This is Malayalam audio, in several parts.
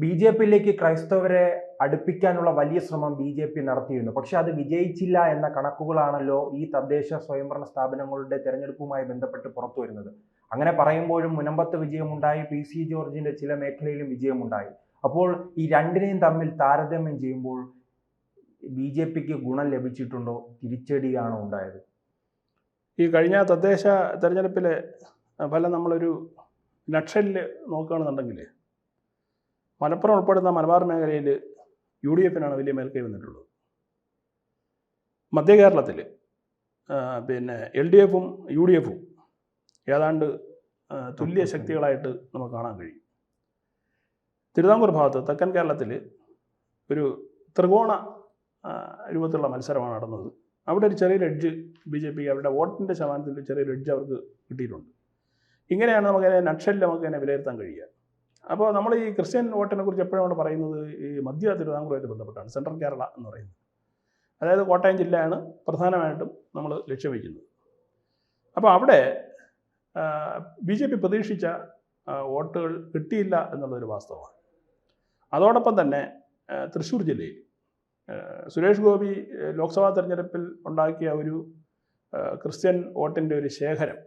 ബി ജെ പിയിലേക്ക് ക്രൈസ്തവരെ അടുപ്പിക്കാനുള്ള വലിയ ശ്രമം ബി ജെ പി നടത്തിയിരുന്നു. പക്ഷെ അത് വിജയിച്ചില്ല എന്ന കണക്കുകളാണല്ലോ ഈ തദ്ദേശ സ്വയംഭരണ സ്ഥാപനങ്ങളുടെ തെരഞ്ഞെടുപ്പുമായി ബന്ധപ്പെട്ട് പുറത്തു വരുന്നത്. അങ്ങനെ പറയുമ്പോഴും മുനമ്പത്ത് വിജയമുണ്ടായി പി സി ജോർജിന്റെ ചില മേഖലയിലും വിജയമുണ്ടായി. അപ്പോൾ ഈ രണ്ടിനെയും തമ്മിൽ താരതമ്യം ചെയ്യുമ്പോൾ ബി ജെ പിക്ക് ഗുണം ലഭിച്ചിട്ടുണ്ടോ? തിരിച്ചടിയാണോ ഉണ്ടായത്? ഈ കഴിഞ്ഞ തദ്ദേശ തെരഞ്ഞെടുപ്പിലെ ഫലം നമ്മളൊരു നക്ഷലിൽ നോക്കുകയാണെന്നുണ്ടെങ്കിൽ മലപ്പുറം ഉൾപ്പെടുന്ന മലബാർ മേഖലയിൽ യു ഡി എഫിനാണ് വലിയ മേൽക്കൈ വന്നിട്ടുള്ളത്. മധ്യ കേരളത്തിൽ പിന്നെ എൽ ഡി എഫും യു ഡി എഫും ഏതാണ്ട് തുല്യ ശക്തികളായിട്ട് നമുക്ക് കാണാൻ കഴിയും. തിരുവിതാംകൂർ ഭാഗത്ത് തെക്കൻ കേരളത്തിൽ ഒരു ത്രികോണ രൂപത്തിലുള്ള മത്സരമാണ് നടന്നത്. അവിടെ ഒരു ചെറിയ എഡ്ജ് ബി ജെ പിക്ക് അവരുടെ വോട്ടിന്റെ ശതമാനത്തിൽ ചെറിയൊരു എഡ്ജ് അവർക്ക് കിട്ടിയിട്ടുണ്ട്. ഇങ്ങനെയാണ് നമുക്കതിനെ നക്ഷലിൽ നമുക്ക് അതിനെ വിലയിരുത്താൻ കഴിയുക. അപ്പോൾ നമ്മൾ ഈ ക്രിസ്ത്യൻ വോട്ടിനെ കുറിച്ച് എപ്പോഴും പറയുന്നത്? ഈ മധ്യ തിരുവിതാംകൂറുമായിട്ട് ബന്ധപ്പെട്ടാണ്. സെൻട്രൽ കേരള എന്ന് പറയുന്നത്. അതായത് കോട്ടയം ജില്ലയാണ് പ്രധാനമായിട്ടും നമ്മൾ ലക്ഷ്യം വയ്ക്കുന്നത് അപ്പോൾ അവിടെ ബി ജെ പി പ്രതീക്ഷിച്ച വോട്ടുകൾ കിട്ടിയില്ല എന്നുള്ളൊരു വാസ്തവമാണ്. അതോടൊപ്പം തന്നെ തൃശ്ശൂർ ജില്ലയിൽ സുരേഷ് ഗോപി ലോക്സഭാ തെരഞ്ഞെടുപ്പിൽ ഉണ്ടാക്കിയ ഒരു ക്രിസ്ത്യൻ വോട്ടിന്റെ ഒരു ശേഖരം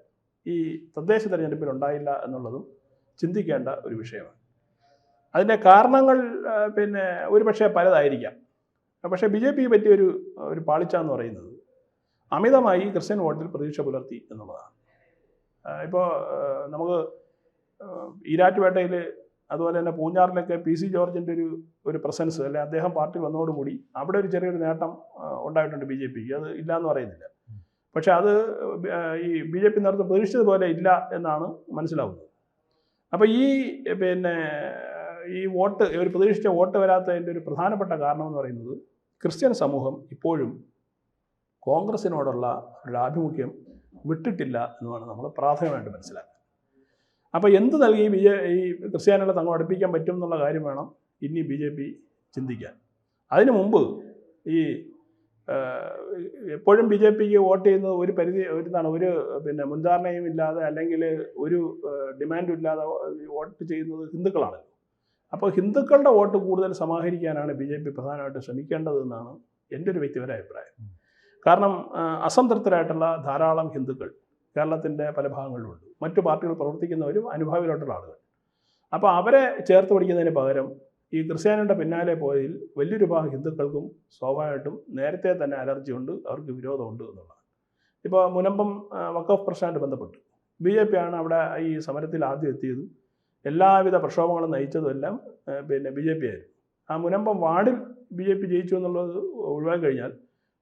ഈ തദ്ദേശ തെരഞ്ഞെടുപ്പിൽ ഉണ്ടായില്ല എന്നുള്ളതും ചിന്തിക്കേണ്ട ഒരു വിഷയമാണ്. അതിന്റെ കാരണങ്ങൾ പിന്നെ ഒരുപക്ഷെ പലതായിരിക്കാം. പക്ഷേ ബി ജെ പി പറ്റിയൊരു ഒരു പാളിച്ച എന്ന് പറയുന്നത് അമിതമായി ക്രിസ്ത്യൻ വോട്ടിൽ പ്രതീക്ഷ പുലർത്തി എന്നുള്ളതാണ്. ഇപ്പോൾ നമുക്ക് ഈരാറ്റുപേട്ടയിൽ അതുപോലെ തന്നെ പൂഞ്ഞാറിലൊക്കെ പി സി ജോർജിന്റെ ഒരു ഒരു പ്രസൻസ് അല്ലെ അദ്ദേഹം പാർട്ടി വന്നതോടുകൂടി അവിടെ ഒരു ചെറിയൊരു നേട്ടം ഉണ്ടായിട്ടുണ്ട് ബി ജെ പിക്ക്. അത് ഇല്ല എന്ന് പറയുന്നില്ല പക്ഷെ അത് ഈ ബി ജെ പി നേതൃത്വം പ്രതീക്ഷിച്ചതുപോലെ ഇല്ല എന്നാണ് മനസ്സിലാവുന്നത്. അപ്പോൾ ഈ പിന്നെ ഈ വോട്ട് ഇവർ പ്രതീക്ഷിച്ച വോട്ട് വരാത്തതിന്റെ ഒരു പ്രധാനപ്പെട്ട കാരണം എന്ന് പറയുന്നത് ക്രിസ്ത്യൻ സമൂഹം ഇപ്പോഴും കോൺഗ്രസിനോടുള്ള ഒരു ആഭിമുഖ്യം വിട്ടിട്ടില്ല എന്നാണ് നമ്മൾ പ്രാഥമികമായിട്ട് മനസ്സിലാക്കുക അപ്പോൾ എന്ത് നൽകി ബി ജെ ഈ ക്രിസ്ത്യാനികളെ തങ്ങൾ അടുപ്പിക്കാൻ പറ്റും എന്നുള്ള കാര്യം വേണം ഇനി ബി ജെ പി ചിന്തിക്കാൻ. അതിനു മുമ്പ് ഈ എപ്പോഴും ബി ജെ പിക്ക് വോട്ട് ചെയ്യുന്നത് ഒരു പരിധി ഒരു എന്താണ് ഒരു പിന്നെ മുൻധാരണയും ഇല്ലാതെ അല്ലെങ്കിൽ ഒരു ഡിമാൻഡും ഇല്ലാതെ വോട്ട് ചെയ്യുന്നത് ഹിന്ദുക്കളാണ്. അപ്പോൾ ഹിന്ദുക്കളുടെ വോട്ട് കൂടുതൽ സമാഹരിക്കാനാണ് ബി ജെ പി പ്രധാനമായിട്ട് ശ്രമിക്കേണ്ടതെന്നാണ് എന്റെ ഒരു വ്യക്തിപരമായ അഭിപ്രായം. കാരണം അസംതൃപ്തരായിട്ടുള്ള ധാരാളം ഹിന്ദുക്കൾ കേരളത്തിന്റെ പല ഭാഗങ്ങളിലുണ്ട്. മറ്റു പാർട്ടികൾ പ്രവർത്തിക്കുന്നവരും അനുഭാവിയിലോട്ടുള്ള ആളുകൾ. അപ്പോൾ അവരെ ചേർത്ത് പിടിക്കുന്നതിന് പകരം ഈ ക്രിസ്ത്യാനിയുടെ പിന്നാലെ പോയതിൽ വലിയൊരു ഭാഗം ഹിന്ദുക്കൾക്കും സ്വാഭാവികമായിട്ടും നേരത്തെ തന്നെ അലർജി ഉണ്ട് അവർക്ക് വിരോധമുണ്ട് എന്നുള്ളതാണ്. ഇപ്പോൾ മുനമ്പം വക്കഫ് പ്രശ്നമായിട്ട് ബന്ധപ്പെട്ട് ബി ജെ പി ആണ് അവിടെ ഈ സമരത്തിൽ ആദ്യം എത്തിയതും എല്ലാവിധ പ്രക്ഷോഭങ്ങളും നയിച്ചതും എല്ലാം പിന്നെ ബി ജെ പി ആയിരുന്നു. ആ മുനമ്പം വാർഡിൽ ബി ജെ പി ജയിച്ചു എന്നുള്ളത് ഒഴിവാക്കി കഴിഞ്ഞാൽ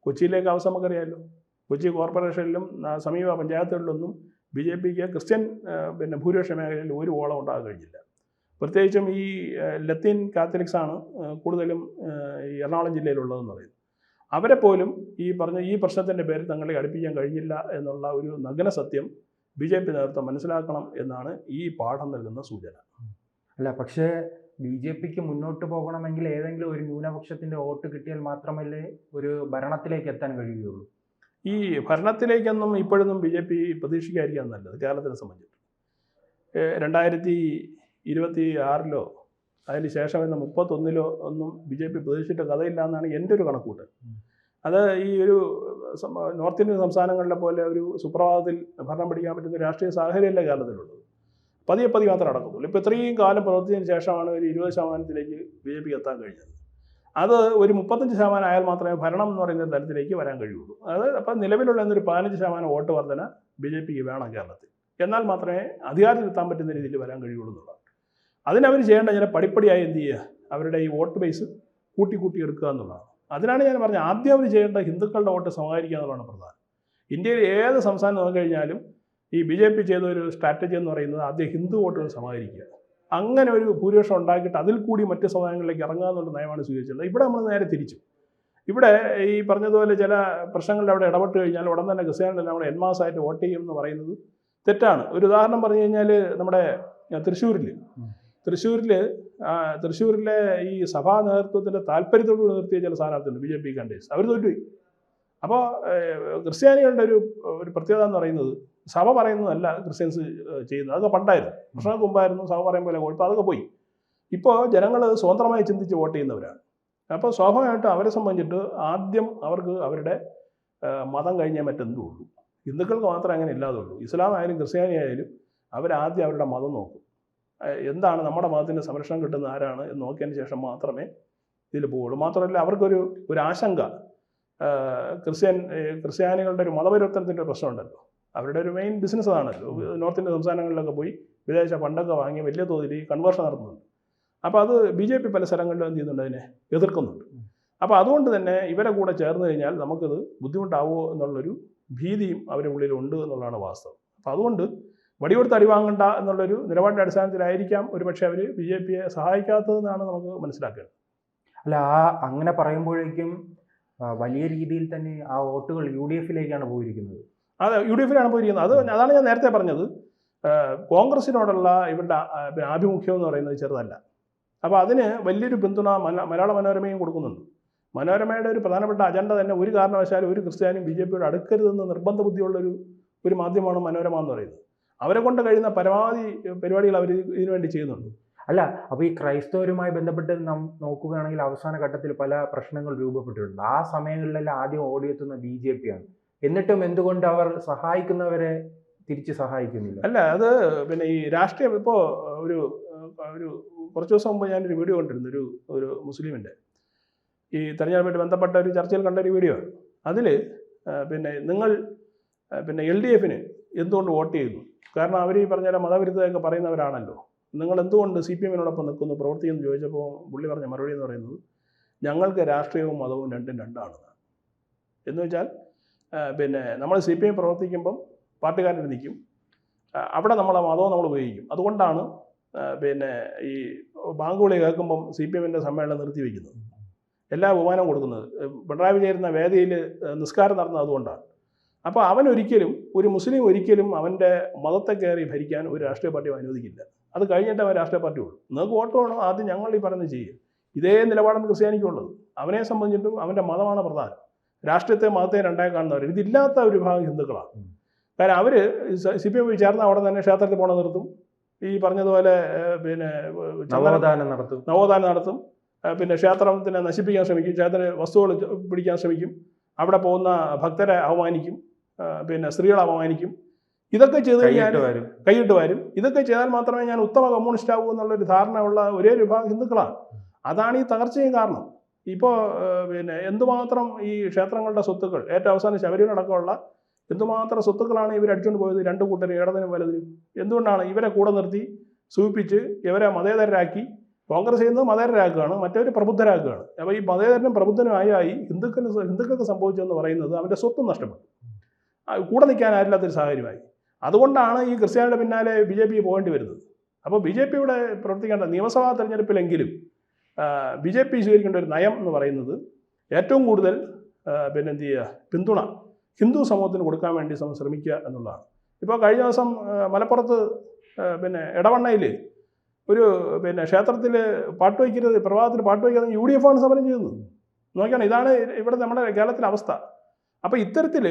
കൊച്ചിയിലേക്ക് അവസ്ഥ നമുക്കറിയാമല്ലോ കൊച്ചി കോർപ്പറേഷനിലും സമീപ പഞ്ചായത്തുകളിലൊന്നും ബി ജെ പിക്ക് ക്രിസ്ത്യൻ പിന്നെ ഭൂരിപക്ഷ മേഖലയിൽ ഒരു ഓളം ഉണ്ടാകാൻ കഴിഞ്ഞില്ല. പ്രത്യേകിച്ചും ഈ ലത്തീൻ കാത്തലിക്സ് ആണ് കൂടുതലും ഈ എറണാകുളം ജില്ലയിലുള്ളതെന്ന് പറയുന്നത്. അവരെ പോലും ഈ പറഞ്ഞ ഈ പ്രശ്നത്തിന്റെ പേരിൽ തങ്ങളെ അടുപ്പിക്കാൻ കഴിഞ്ഞില്ല എന്നുള്ള ഒരു നഗ്ന സത്യം ബി ജെ പി നേതൃത്വം മനസ്സിലാക്കണം എന്നാണ് ഈ പാഠം നൽകുന്ന സൂചന. അല്ല പക്ഷേ ബി ജെ പിക്ക് മുന്നോട്ട് പോകണമെങ്കിൽ ഏതെങ്കിലും ഒരു ന്യൂനപക്ഷത്തിന്റെ വോട്ട് കിട്ടിയാൽ മാത്രമല്ലേ ഒരു ഭരണത്തിലേക്ക് എത്താൻ കഴിയുകയുള്ളൂ? ഈ ഭരണത്തിലേക്കൊന്നും ഇപ്പോഴൊന്നും ബി ജെ പി പ്രതീക്ഷിക്കാതിരിക്കാൻ നല്ലത് കേരളത്തിനെ സംബന്ധിച്ചിട്ട് രണ്ടായിരത്തി ഇരുപത്തി ആറിലോ അതിന് ശേഷം എന്ന മുപ്പത്തൊന്നിലോ ഒന്നും ബി ജെ പി പ്രതീക്ഷിച്ചിട്ട് കഥയില്ല എന്നാണ് എന്റെ ഒരു കണക്കൂട്ട്. അത് ഈ ഒരു നോർത്ത് ഇന്ത്യൻ സംസ്ഥാനങ്ങളിലെ പോലെ ഒരു സുപ്രഭാതത്തിൽ ഭരണം പിടിക്കാൻ പറ്റുന്ന രാഷ്ട്രീയ സാഹചര്യമല്ല കേരളത്തിലുള്ളത്? പതിയെ പതി മാത്രമേ നടക്കത്തുള്ളൂ. ഇപ്പോൾ ഇത്രയും കാലം പ്രവർത്തിച്ചതിന് ശേഷമാണ് ഒരു ഇരുപത് ശതമാനത്തിലേക്ക് ബി ജെ പിക്ക് എത്താൻ കഴിഞ്ഞത്. അത് ഒരു മുപ്പത്തഞ്ച് ശതമാനം ആയാൽ മാത്രമേ ഭരണം എന്ന് പറയുന്ന തരത്തിലേക്ക് തലത്തിലേക്ക് വരാൻ കഴിയുള്ളൂ. അത് അപ്പം നിലവിലുള്ള എന്നൊരു പതിനഞ്ച് ശതമാനം വോട്ട് വർധന ബി ജെ പിക്ക് വേണം കേരളത്തിൽ. എന്നാൽ മാത്രമേ അധികാരത്തിലെത്താൻ പറ്റുന്ന രീതിയിൽ വരാൻ കഴിയുള്ളൂ എന്നുള്ളതാണ്. അതിനവർ ചെയ്യേണ്ട ചില പടിപ്പടിയായി എന്ത് ചെയ്യുക? അവരുടെ ഈ വോട്ട് ബേസ് കൂട്ടി കൂട്ടി എടുക്കുക എന്നുള്ളതാണ്. അതിനാണ് ഞാൻ പറഞ്ഞത് ആദ്യം അവർ ചെയ്യേണ്ട ഹിന്ദുക്കളുടെ വോട്ട് സമാഹരിക്കുക എന്നുള്ളതാണ് പ്രധാനം. ഇന്ത്യയിൽ ഏത് സംസ്ഥാനം നോക്കിക്കഴിഞ്ഞാലും ഈ ബി ജെ പി ചെയ്ത ഒരു സ്ട്രാറ്റജി എന്ന് പറയുന്നത് ആദ്യം ഹിന്ദു വോട്ടുകൾ സമാഹരിക്കുക. അങ്ങനെ ഒരു ഭൂരിപക്ഷം ഉണ്ടാക്കിയിട്ട് അതിൽ കൂടി മറ്റ് സമുദായങ്ങളിലേക്ക് ഇറങ്ങുക എന്നുള്ള നയമാണ് സ്വീകരിച്ചത് ഇവിടെ നമ്മൾ നേരെ തിരിച്ചു. ഇവിടെ ഈ പറഞ്ഞതുപോലെ ചില പ്രശ്നങ്ങളിൽ അവിടെ ഇടപെട്ട് കഴിഞ്ഞാൽ ഉടൻ തന്നെ ക്രിസ്ത്യാനികളെല്ലാം കൂടെ എൻമാസായിട്ട് വോട്ട് ചെയ്യും എന്ന് പറയുന്നത് തെറ്റാണ്. ഒരു ഉദാഹരണം പറഞ്ഞു കഴിഞ്ഞാൽ നമ്മുടെ തൃശ്ശൂരിൽ തൃശ്ശൂരിൽ തൃശ്ശൂരിലെ ഈ സഭാ നേതൃത്വത്തിന്റെ താല്പര്യത്തോടുകൂടി നിർത്തിയ ചില സ്ഥാനാർത്ഥികൾ ബി ജെ പി കണ്ടേഴ്സ് അവർ തോറ്റുപോയി. അപ്പോൾ ക്രിസ്ത്യാനികളുടെ ഒരു ഒരു പ്രത്യേകത എന്ന് പറയുന്നത് സഭ പറയുന്നതല്ല ക്രിസ്ത്യൻസ് ചെയ്യുന്നത്. അതൊക്കെ പണ്ടായിരുന്നു. പ്രശ്നങ്ങൾക്ക് മുമ്പായിരുന്നു സഭ പറയും പോലെ ഇപ്പോൾ അതൊക്കെ പോയി. ഇപ്പോൾ ജനങ്ങൾ സ്വതന്ത്രമായി ചിന്തിച്ച് വോട്ട് ചെയ്യുന്നവരാണ്. അപ്പോൾ സ്വാഭാവികമായിട്ടും അവരെ സംബന്ധിച്ചിട്ട് ആദ്യം അവർക്ക് അവരുടെ മതം കഴിഞ്ഞാൽ മറ്റെന്തും ഉള്ളൂ ഹിന്ദുക്കൾക്ക് മാത്രമേ അങ്ങനെ ഇല്ലാതുള്ളൂ. ഇസ്ലാം ആയാലും ക്രിസ്ത്യാനി ആയാലും അവരാദ്യം അവരുടെ മതം നോക്കും. എന്താണ് നമ്മുടെ മതത്തിന് സംരക്ഷണം കിട്ടുന്ന ആരാണ് എന്ന് നോക്കിയതിന് ശേഷം മാത്രമേ ഇതിൽ പോവുള്ളൂ. മാത്രമല്ല അവർക്കൊരു ഒരു ആശങ്ക. ക്രിസ്ത്യൻ ക്രിസ്ത്യാനികളുടെ ഒരു മതപരിവർത്തനത്തിന്റെ പ്രശ്നമുണ്ടല്ലോ. അവരുടെ ഒരു മെയിൻ ബിസിനസ് അതാണല്ലോ നോർത്ത് ഇന്ത്യൻ സംസ്ഥാനങ്ങളിലൊക്കെ പോയി വിദേശ ഫണ്ടൊക്കെ വാങ്ങി വലിയ തോതിൽ കൺവേർഷൻ നടത്തുന്നുണ്ട്. അപ്പോൾ അത് ബി ജെ പി പല സ്ഥലങ്ങളിലും എന്ത് ചെയ്യുന്നുണ്ട് അതിനെ എതിർക്കുന്നുണ്ട്. അപ്പോൾ അതുകൊണ്ട് തന്നെ ഇവരെ കൂടെ ചേർന്ന് കഴിഞ്ഞാൽ നമുക്കിത് ബുദ്ധിമുട്ടാവുമോ എന്നുള്ളൊരു ഭീതിയും അവരുടെ ഉള്ളിലുണ്ട് എന്നുള്ളതാണ് വാസ്തവം. അപ്പോൾ അതുകൊണ്ട് വടികൊടുത്ത് അടിവാങ്ങണ്ട എന്നുള്ളൊരു നിലപാടിന്റെ അടിസ്ഥാനത്തിലായിരിക്കാം ഒരുപക്ഷെ അവർ ബി ജെ പിയെ സഹായിക്കാത്തതെന്നാണ് നമുക്ക് മനസ്സിലാക്കുക. അല്ല ആ അങ്ങനെ പറയുമ്പോഴേക്കും വലിയ രീതിയിൽ തന്നെ ആ വോട്ടുകൾ യു ഡി എഫിലേക്കാണ് പോയിരിക്കുന്നത്. അതെ യു ഡി എഫിലാണ് പോയിരിക്കുന്നത്. അത് അതാണ് ഞാൻ നേരത്തെ പറഞ്ഞത്. കോൺഗ്രസിനോടുള്ള ഇവരുടെ ആഭിമുഖ്യം എന്ന് പറയുന്നത് ചെറുതല്ല. അപ്പോൾ അതിന് വലിയൊരു പിന്തുണ മല- മലയാള മനോരമയും കൊടുക്കുന്നുണ്ട്. മനോരമയുടെ ഒരു പ്രധാനപ്പെട്ട അജണ്ട തന്നെ ഒരു കാരണവശാലും ഒരു ക്രിസ്ത്യാനിയും ബി ജെ പിയോട് അടുക്കരുതെന്ന് നിർബന്ധ ബുദ്ധിയുള്ളൊരു ഒരു മാധ്യമമാണ് മനോരമ എന്ന് പറയുന്നത്. അവരെ കൊണ്ട് കഴിയുന്ന പരമാവധി പരിപാടികൾ അവർ ഇതിനു വേണ്ടി ചെയ്യുന്നുണ്ട്. അല്ല അപ്പോൾ ഈ ക്രൈസ്തവരുമായി ബന്ധപ്പെട്ട് നാം നോക്കുകയാണെങ്കിൽ അവസാന ഘട്ടത്തിൽ പല പ്രശ്നങ്ങൾ രൂപപ്പെട്ടിട്ടുണ്ട്. ആ സമയങ്ങളിലെല്ലാം ആദ്യം ഓടിയെത്തുന്ന ബി ജെ പി ആണ് എന്നിട്ടും എന്തുകൊണ്ട് അവർ സഹായിക്കുന്നവരെ തിരിച്ച് സഹായിക്കുന്നില്ല? അല്ല അത് പിന്നെ ഈ രാഷ്ട്രീയം ഇപ്പോൾ ഒരു ഒരു കുറച്ച് ദിവസം മുമ്പ് ഞാനൊരു വീഡിയോ കണ്ടിരുന്നു ഒരു ഒരു മുസ്ലിമിന്റെ. ഈ തെരഞ്ഞെടുപ്പായിട്ട് ബന്ധപ്പെട്ട ഒരു ചർച്ചയിൽ കണ്ട ഒരു വീഡിയോ. ആണ് അതിൽ പിന്നെ നിങ്ങൾ പിന്നെ എൽ ഡി എഫിന് എന്തുകൊണ്ട് വോട്ട് ചെയ്യുന്നു? കാരണം അവർ ഈ പറഞ്ഞ മതവിരുദ്ധമൊക്കെ പറയുന്നവരാണല്ലോ. നിങ്ങൾ എന്തുകൊണ്ട് സി പി എമ്മിനോടൊപ്പം നിൽക്കുന്നു? പ്രവർത്തിക്കുന്നു ചോദിച്ചപ്പോൾ പുള്ളി പറഞ്ഞ മറുപടി എന്ന് പറയുന്നത് ഞങ്ങൾക്ക് രാഷ്ട്രീയവും മതവും രണ്ടും രണ്ടാണ്. എന്ന് വെച്ചാൽ പിന്നെ നമ്മൾ സി പി എം പ്രവർത്തിക്കുമ്പം പാർട്ടിക്കാരൻ നിൽക്കും. അവിടെ നമ്മളെ മതവും നമ്മൾ ഉപയോഗിക്കും. അതുകൊണ്ടാണ് പിന്നെ ഈ ബാങ്ക് വിളി കേൾക്കുമ്പം സി പി എമ്മിന്റെ സമ്മേളനം നിർത്തിവെക്കുന്നത്. എല്ലാ ബഹുമാനവും കൊടുക്കുന്നത്. പിണറായി വിജയരുന്ന വേദിയിൽ നിസ്കാരം നടന്നത് അതുകൊണ്ടാണ്. അപ്പോൾ അവൻ ഒരിക്കലും ഒരു മുസ്ലിം ഒരിക്കലും അവന്റെ മതത്തെ കയറി ഭരിക്കാൻ ഒരു രാഷ്ട്രീയ പാർട്ടി അനുവദിക്കില്ല. അത് കഴിഞ്ഞിട്ട് അവൻ രാഷ്ട്രീയ പാർട്ടി ഉള്ളൂ. നിങ്ങൾക്ക് വോട്ട് വേണോ? ആദ്യം ഞങ്ങൾ ഈ പറയുന്നത് ചെയ്യുക ഇതേ നിലപാടാണ് ക്രിസ്ത്യാനിക്കുള്ളത്. അവനെ സംബന്ധിച്ചിട്ടും അവന്റെ മതമാണ് പ്രധാനം. രാഷ്ട്രീയത്തെ മതത്തെ രണ്ടായി കാണുന്നവർ. ഇതില്ലാത്ത ഒരു വിഭാഗം ഹിന്ദുക്കളാണ്. കാരണം അവർ സി പി എം ചേർന്ന അവിടെ തന്നെ ക്ഷേത്രത്തിൽ പോണ നിർത്തും. ഈ പറഞ്ഞതുപോലെ പിന്നെ നവോദാനം നടത്തും. നവോദാനം നടത്തും. പിന്നെ ക്ഷേത്രത്തിനെ നശിപ്പിക്കാൻ ശ്രമിക്കും. ക്ഷേത്ര വസ്തുക്കൾ പിടിക്കാൻ ശ്രമിക്കും. അവിടെ പോകുന്ന ഭക്തരെ അവമാനിക്കും പിന്നെ സ്ത്രീകൾ അപമാനിക്കും ഇതൊക്കെ ചെയ്ത് കഴിഞ്ഞാൽ കൈയിട്ട് വരും. ഇതൊക്കെ ചെയ്താൽ മാത്രമേ ഞാൻ ഉത്തമ കമ്മ്യൂണിസ്റ്റ് ആകൂ എന്നുള്ളൊരു ധാരണ ഉള്ള ഒരേ വിഭാഗം ഹിന്ദുക്കളാണ്. അതാണ് ഈ തകർച്ചയും കാരണം. ഇപ്പോൾ പിന്നെ എന്തുമാത്രം ഈ ക്ഷേത്രങ്ങളുടെ സ്വത്തുക്കൾ ഏറ്റവും അവസാനം ശബരിമലടക്കമുള്ള എന്തുമാത്രം സ്വത്തുക്കളാണ് ഇവർ അടിച്ചുകൊണ്ട് പോയത്? രണ്ട് കൂട്ടരും ഇടതിനും വലതിനും. എന്തുകൊണ്ടാണ് ഇവരെ കൂടെ നിർത്തി സൂചിപ്പിച്ച് ഇവരെ മതേതരരാക്കി? കോൺഗ്രസ് ചെയ്യുന്നത് മതേതരരാക്കുകയാണ് മറ്റവർ പ്രബുദ്ധരാക്കുകയാണ്. അപ്പോൾ ഈ മതേതരനും പ്രബുദ്ധനുമായി സ- ഹിന്ദുക്കൾക്ക് സംഭവിച്ചതെന്ന് പറയുന്നത് അവന്റെ സ്വത്തും നഷ്ടപ്പെട്ടു. കൂടെ നിൽക്കാൻ ആരില്ലാത്തൊരു സാഹചര്യമായി. അതുകൊണ്ടാണ് ഈ ക്രിസ്ത്യാനിയുടെ പിന്നാലെ ബി ജെ പി പോകേണ്ടി വരുന്നത്. അപ്പോൾ ബി ജെ പിയുടെ പ്രവർത്തിക്കേണ്ട നിയമസഭാ തെരഞ്ഞെടുപ്പിലെങ്കിലും ബി ജെ പി സ്വീകരിക്കേണ്ട ഒരു നയം എന്ന് പറയുന്നത് ഏറ്റവും കൂടുതൽ പിന്നെ എന്ത് ചെയ്യുക? പിന്തുണ. ഹിന്ദു സമൂഹത്തിന് കൊടുക്കാൻ വേണ്ടി ശ്രമ- ശ്രമിക്കുക എന്നുള്ളതാണ്. ഇപ്പോൾ കഴിഞ്ഞ ദിവസം മലപ്പുറത്ത് പിന്നെ ഇടവണ്ണയിൽ ഒരു പിന്നെ ക്ഷേത്രത്തിൽ പാട്ട് വയ്ക്കരുത് പ്രഭാതത്തിൽ പാട്ട് വയ്ക്കാതെ യു ഡി എഫ് ആണ് സമരം ചെയ്യുന്നത്. നോക്കിയാണ്? ഇതാണ് ഇവിടെ നമ്മുടെ കേരളത്തിലെ അവസ്ഥ. അപ്പോൾ ഇത്തരത്തിൽ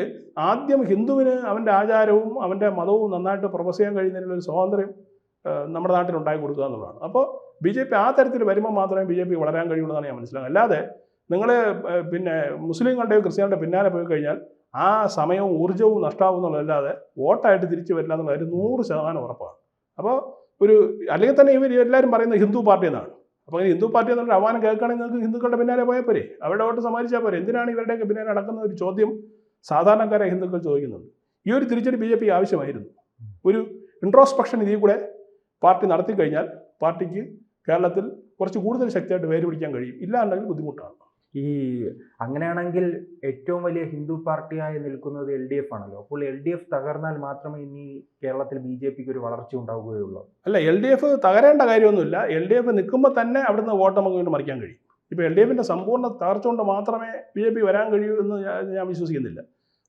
ആദ്യം ഹിന്ദുവിന് അവന്റെ ആചാരവും അവന്റെ മതവും നന്നായിട്ട് പ്രൊഫസ് ചെയ്യാൻ കഴിയുന്നതിനുള്ള ഒരു സ്വാതന്ത്ര്യം നമ്മുടെ നാട്ടിൽ ഉണ്ടായി കൊടുക്കുക എന്നുള്ളതാണ്. അപ്പോൾ ബി ജെ പി ആ തരത്തിൽ വരുമ്പോൾ മാത്രമേ ബി ജെ പി വളരാൻ കഴിയുള്ളൂ എന്നാണ് ഞാൻ മനസ്സിലാക്കുന്നത്. അല്ലാതെ നിങ്ങൾ പിന്നെ മുസ്ലിങ്ങളുടെയോ ക്രിസ്ത്യാനിയുടെ പിന്നാലെ പോയി കഴിഞ്ഞാൽ ആ സമയവും ഊർജവും നഷ്ടാവും എന്നുള്ളതല്ലാതെ വോട്ടായിട്ട് തിരിച്ചു വരില്ല എന്നുള്ള ഒരു നൂറ് ശതമാനം ഉറപ്പാണ്. അപ്പോൾ ഒരു അല്ലെങ്കിൽ തന്നെ ഇവർ എല്ലാവരും പറയുന്നത് ഹിന്ദു പാർട്ടി എന്നാണ്. അപ്പോൾ അങ്ങനെ ഹിന്ദു പാർട്ടി എന്നുള്ള ആഹ്വാനം കേൾക്കുകയാണെങ്കിൽ നിങ്ങൾക്ക് ഹിന്ദുക്കളുടെ പിന്നാലെ പോയാൽ പോരെ. അവരുടെ വോട്ട് സമ്മാനിച്ചാൽ പോരെ. എന്തിനാണ് ഇവരുടെയൊക്കെ പിന്നാലെ നടക്കുന്ന ഒരു ചോദ്യം സാധാരണക്കാരെ ഹിന്ദുക്കൾ ചോദിക്കുന്നുണ്ട്. ഈ ഒരു തിരിച്ചടി ബി ജെ പി ആവശ്യമായിരുന്നു. ഒരു ഇൻട്രോസ്പെക്ഷൻ ഇതിൽ കൂടെ പാർട്ടി നടത്തി കഴിഞ്ഞാൽ പാർട്ടിക്ക് കേരളത്തിൽ കുറച്ച് കൂടുതൽ ശക്തിയായിട്ട് വേര് പിടിക്കാൻ കഴിയും. ഇല്ലാണ്ടെങ്കിൽ ബുദ്ധിമുട്ടാണ്. ഈ അങ്ങനെയാണെങ്കിൽ ഏറ്റവും വലിയ ഹിന്ദു പാർട്ടിയായി നിൽക്കുന്നത് എൽ ഡി എഫ് ആണല്ലോ. അപ്പോൾ എൽ ഡി എഫ് തകർന്നാൽ മാത്രമേ ഇനി കേരളത്തിൽ ബി ജെ പിക്ക് ഒരു വളർച്ച ഉണ്ടാവുകയുള്ളൂ. അല്ല എൽ ഡി എഫ് തകരേണ്ട കാര്യമൊന്നുമില്ല. എൽ ഡി എഫ് നിൽക്കുമ്പോൾ തന്നെ അവിടുന്ന് വോട്ട് നമുക്ക് വീണ്ടും മറിക്കാൻ കഴിയും. ഇപ്പോൾ എൽ ഡി എഫിന്റെ സമ്പൂർണ തകർച്ച കൊണ്ട് മാത്രമേ ബി ജെ പി വരാൻ കഴിയൂ എന്ന് ഞാൻ വിശ്വസിക്കുന്നില്ല.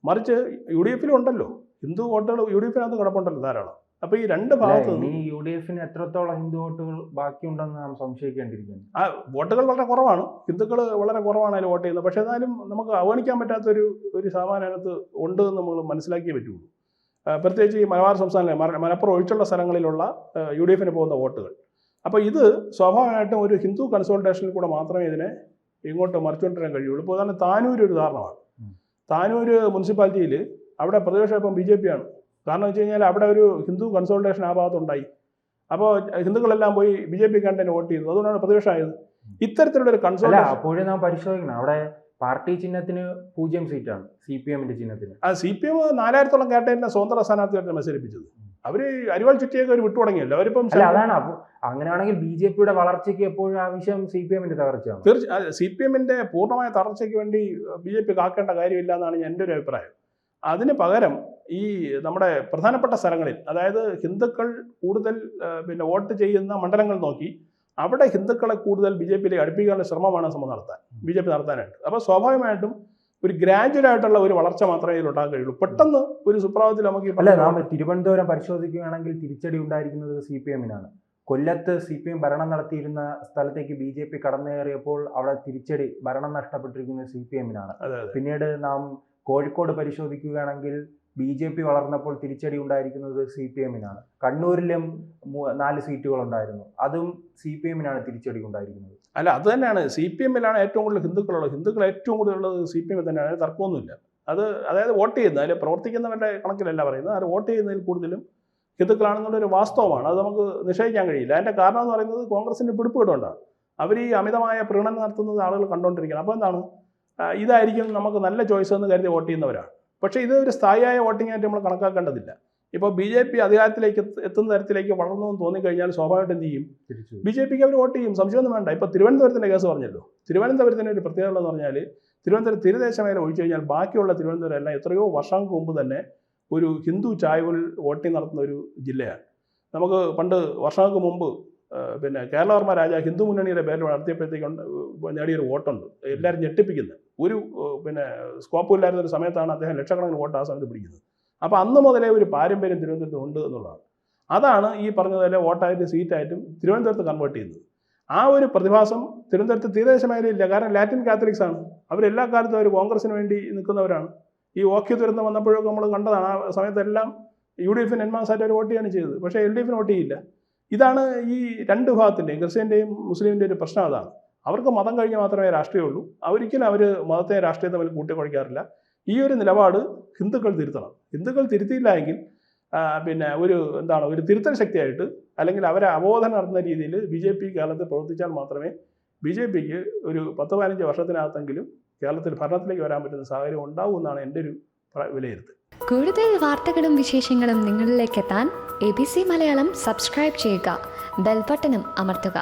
മറിച്ച് യു ഡി എഫിലും ഉണ്ടല്ലോ. ഹിന്ദു വോട്ടുകൾ യു ഡി എഫിനകത്ത് കിടപ്പുണ്ടല്ലോ ധാരാളം. അപ്പോൾ ഈ രണ്ട് ഭാഗത്തും യു ഡി എഫിന് എത്രത്തോളം ഹിന്ദു വോട്ടുകൾ ബാക്കിയുണ്ടെന്ന് നാം സംശയിക്കേണ്ടിയിരിക്കുന്നു. ആ വോട്ടുകൾ വളരെ കുറവാണ്. ഹിന്ദുക്കൾ വളരെ കുറവാണ് അതിൽ വോട്ട് ചെയ്യുന്നത്. പക്ഷേ എന്നാലും നമുക്ക് അവഗണിക്കാൻ പറ്റാത്ത ഒരു ശതമാനം അതിനകത്ത് ഉണ്ട് എന്ന് നമ്മൾ മനസ്സിലാക്കിയേ പറ്റുള്ളൂ. പ്രത്യേകിച്ച് ഈ മലബാർ സംസ്ഥാനങ്ങളെ മല- മലപ്പുറം ഒഴിച്ചുള്ള സ്ഥലങ്ങളിലുള്ള യു ഡി എഫിന് പോകുന്ന വോട്ടുകൾ. അപ്പോൾ ഇത് സ്വാഭാവികമായിട്ടും ഒരു ഹിന്ദു കൺസോൾട്ടേഷനിൽ കൂടെ മാത്രമേ ഇതിനെ ഇങ്ങോട്ട് മറിച്ചുകൊണ്ടിരാൻ കഴിയുള്ളൂ. ഇപ്പോൾ ഉദാഹരണം താനൂർ ഒരു ഉദാഹരണമാണ്. താനൂർ മുനിസിപ്പാലിറ്റിയിൽ അവിടെ പ്രതിപക്ഷം ഇപ്പം ബി ജെ പി ആണ്. കാരണം വെച്ച് കഴിഞ്ഞാൽ അവിടെ ഒരു ഹിന്ദു കൺസോൾട്ടേഷൻ ആ ഭാഗത്തുണ്ടായി. അപ്പോൾ ഹിന്ദുക്കളെല്ലാം പോയി ബി ജെ പി കണ്ടതിന് വോട്ട് ചെയ്തത് അതുകൊണ്ടാണ് പ്രതിപക്ഷമായത്. ഇത്തരത്തിലുള്ള ഒരു കൺസോൾ അപ്പോഴും നാം പരിശോധിക്കണം. അവിടെ പാർട്ടി ചിഹ്നത്തിന് പൂജ്യം സീറ്റാണ് സി പി എമ്മിന്റെ ചിഹ്നത്തിന്. ആ സി പി എം നാലായിരത്തോളം കേട്ടതിന്റെ സ്വതന്ത്ര സ്ഥാനാർത്ഥിയായിട്ട് മത്സരിപ്പിച്ചത്. അവർ അരിവാൾ ചുറ്റിയൊക്കെ ഒരു വിട്ടു തുടങ്ങിയല്ലോ അവരിപ്പം അതാണ്. അങ്ങനെയാണെങ്കിൽ ബി ജെ പിയുടെ വളർച്ചയ്ക്ക് എപ്പോഴും ആവശ്യം സി പി എമ്മിന്റെ തകർച്ചയാണ്. തീർച്ചയായും സി പി എമ്മിന്റെ പൂർണമായ തകർച്ചയ്ക്ക് വേണ്ടി ബി ജെ പി കാക്കേണ്ട കാര്യമില്ല എന്നാണ് എന്റെ ഒരു അഭിപ്രായം. അതിന് പകരം ഈ നമ്മുടെ പ്രധാനപ്പെട്ട സ്ഥലങ്ങളിൽ അതായത് ഹിന്ദുക്കൾ കൂടുതൽ പിന്നെ വോട്ട് ചെയ്യുന്ന മണ്ഡലങ്ങൾ നോക്കി അവിടെ ഹിന്ദുക്കളെ കൂടുതൽ ബി ജെ പിയിലേക്ക് അടുപ്പിക്കാനുള്ള ശ്രമമാണ് ശ്രമം നടത്താൻ ബി ജെ പി നടത്താനായിട്ട്. അപ്പോൾ സ്വാഭാവികമായിട്ടും ഒരു ഗ്രാജുവൽ ആയിട്ടുള്ള ഒരു വളർച്ച മാത്രമേ ഇതിൽ ഉണ്ടാകാൻ കഴിയുള്ളൂ. പെട്ടെന്ന് ഒരു സുപ്രഭാതത്തിൽ നമുക്ക് അല്ല നാം തിരുവനന്തപുരം പരിശോധിക്കുകയാണെങ്കിൽ തിരിച്ചടി ഉണ്ടായിരിക്കുന്നത് സി പി എമ്മിനാണ്. കൊല്ലത്ത് സി പി എം ഭരണം നടത്തിയിരുന്ന സ്ഥലത്തേക്ക് ബി ജെ പി കടന്നേറിയപ്പോൾ അവിടെ തിരിച്ചടി ഭരണം നഷ്ടപ്പെട്ടിരിക്കുന്നത് സി പി എമ്മിനാണ്. പിന്നീട് നാം കോഴിക്കോട് പരിശോധിക്കുകയാണെങ്കിൽ ബി ജെ പി വളർന്നപ്പോൾ തിരിച്ചടി ഉണ്ടായിരിക്കുന്നത് സി പി എമ്മിനാണ്. കണ്ണൂരിലും നാല് സീറ്റുകൾ ഉണ്ടായിരുന്നു അതും സി പി എമ്മിനാണ് തിരിച്ചടി ഉണ്ടായിരിക്കുന്നത്. അല്ല അത് തന്നെയാണ്. സി പി എമ്മിലാണ് ഏറ്റവും കൂടുതൽ ഹിന്ദുക്കളുള്ളത്. ഹിന്ദുക്കൾ ഏറ്റവും കൂടുതൽ ഉള്ളത് സി പി എമ്മിൽ തന്നെയാണ്. തർക്കമൊന്നുമില്ല. അത് അതായത് വോട്ട് ചെയ്യുന്ന അതിൽ പ്രവർത്തിക്കുന്നവരുടെ കണക്കിലല്ല പറയുന്നത്. അത് വോട്ട് ചെയ്യുന്നതിൽ കൂടുതലും ഹിന്ദുക്കളാണെന്നുള്ളൊരു വാസ്തവമാണ്. അത് നമുക്ക് നിഷേധിക്കാൻ കഴിയില്ല. അതിന്റെ കാരണം എന്ന് പറയുന്നത് കോൺഗ്രസിന്റെ കിട്ടുകൊണ്ടാണ് അവർ ഈ അമിതമായ പ്രീണനം നടത്തുന്നത് ആളുകൾ കണ്ടുകൊണ്ടിരിക്കുകയാണ്. അപ്പോൾ എന്താണ്? ഇതായിരിക്കും നമുക്ക് നല്ല ചോയ്സ് എന്ന് കരുതി വോട്ട് ചെയ്യുന്നവരാണ് പക്ഷേ ഇത് ഒരു സ്ഥായിയായ വോട്ടിംഗ് ആയിട്ട് നമ്മൾ കണക്കാക്കേണ്ടതില്ല. ഇപ്പോൾ ബി ജെ പി അധികാരത്തിലേക്ക് എത്തുന്ന തരത്തിലേക്ക് വളർന്നു എന്ന് തോന്നിക്കഴിഞ്ഞാൽ സ്വാഭാവികമായിട്ട് എന്ത് ചെയ്യും? ബി ജെ പിക്ക് അവർ വോട്ട് ചെയ്യും. സംശയമൊന്നും വേണ്ട. ഇപ്പോൾ തിരുവനന്തപുരത്തിന്റെ കേസ് പറഞ്ഞല്ലോ. തിരുവനന്തപുരത്തിന് ഒരു പ്രത്യേകത എന്ന് പറഞ്ഞാൽ തിരുവനന്തപുരം തീരദേശ മേഖല ഒഴിച്ചു കഴിഞ്ഞാൽ ബാക്കിയുള്ള തിരുവനന്തപുരം എല്ലാം എത്രയോ വർഷങ്ങൾക്ക് മുമ്പ് തന്നെ ഒരു ഹിന്ദു ചായവിൽ വോട്ടിംഗ് നടത്തുന്ന ഒരു ജില്ലയാണ്. നമുക്ക് പണ്ട് വർഷങ്ങൾക്ക് മുമ്പ് പിന്നെ കേരളവർമ്മ രാജ ഹിന്ദു മുന്നണിയുടെ പേരിൽ നടത്തിയപ്പോഴത്തേക്ക് നേടിയൊരു വോട്ടുണ്ട്. എല്ലാവരും ഞെട്ടിപ്പിക്കുന്നത് ഒരു പിന്നെ സ്കോപ്പും ഇല്ലായിരുന്ന ഒരു സമയത്താണ് അദ്ദേഹം ലക്ഷക്കണക്കിന് വോട്ട് ആ സമയത്ത് പിടിക്കുന്നത്. അപ്പോൾ അന്ന് മുതലേ ഒരു പാരമ്പര്യം തിരുവനന്തപുരത്ത് ഉണ്ട് എന്നുള്ളതാണ്. അതാണ് ഈ പറഞ്ഞതുപോലെ വോട്ടായിട്ട് സീറ്റായിട്ടും തിരുവനന്തപുരത്ത് കൺവേർട്ട് ചെയ്യുന്നത്. ആ ഒരു പ്രതിഭാസം തിരുവനന്തപുരത്ത് തീരദേശ മേഖലയില്ല കാരണം ലാറ്റിൻ കാത്തലിക്സ് ആണ്. അവരെല്ലാ കാലത്തും അവർ കോൺഗ്രസിന് വേണ്ടി നിൽക്കുന്നവരാണ്. ഈ ഓക്കെ ദുരന്തം വന്നപ്പോഴൊക്കെ നമ്മൾ കണ്ടതാണ്. ആ സമയത്തെല്ലാം യു ഡി എഫിന് എൻമാസായിട്ട് അവർ വോട്ട് ചെയ്യാണ് ചെയ്തത്. പക്ഷേ എൽ ഡി എഫിന് വോട്ട് ചെയ്യില്ല. ഇതാണ് ഈ രണ്ട് ഭാഗത്തിന്റെയും ക്രിസ്ത്യന്റെയും മുസ്ലിമിന്റെയും ഒരു പ്രശ്നം അതാണ്. അവർക്ക് മതം കഴിഞ്ഞ് മാത്രമേ രാഷ്ട്രീയമുള്ളൂ അവരിക്കലും അവർ മതത്തെ രാഷ്ട്രീയം തമ്മിൽ കൂട്ടിക്കുഴയ്ക്കാറില്ല ഈ ഒരു നിലപാട് ഹിന്ദുക്കൾ തിരുത്തണം. ഹിന്ദുക്കൾ തിരുത്തിയില്ല എങ്കിൽ പിന്നെ ഒരു എന്താണ് ഒരു തിരുത്തൽ ശക്തിയായിട്ട് അല്ലെങ്കിൽ അവരെ അവബോധനം നടത്തുന്ന രീതിയിൽ ബി ജെ പി കേരളത്തിൽ പ്രവർത്തിച്ചാൽ മാത്രമേ ബി ജെ പിക്ക് ഒരു പത്ത് പതിനഞ്ച് വർഷത്തിനകത്തെങ്കിലും കേരളത്തിൽ ഭരണത്തിലേക്ക് വരാൻ പറ്റുന്ന സാഹചര്യം ഉണ്ടാവും എന്നാണ് എന്റെ ഒരു വിലയിരുത്തൽ. കൂടുതൽ വാർത്തകളും വിശേഷങ്ങളും നിങ്ങളിലേക്ക് എത്താൻ A B C Malayalam subscribe ചെയ്യുക. ബെൽബട്ടനും അമർത്തുക.